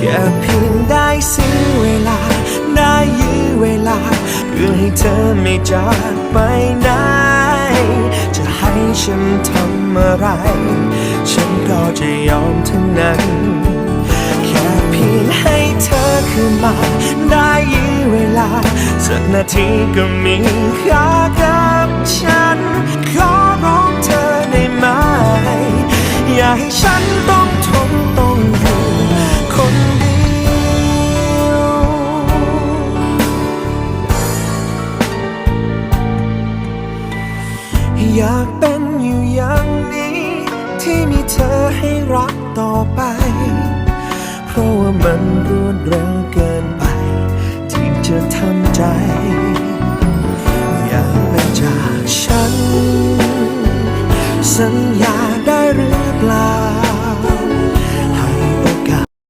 แค่เพียงได้ซื้อเวลา ได้ยื้อเวลา เพื่อให้เธอไม่จากไปไหนจะให้ฉันทำอะไร ฉันก็จะยอมทั้งนั้น แค่เพียงให้เธอคืนมา ได้ยื้อเวลา สักนาทีก็มีค่ากับฉัน ขอร้องเธอได้ไหม อย่าให้ฉันต้อง อยากเป็นอยู่อย่างนี้ ที่มีเธอให้รักต่อไป เพราะว่ามันรวดเร็วเกินไป ที่จะทำใจ อยากเป็นจากฉัน ฉัน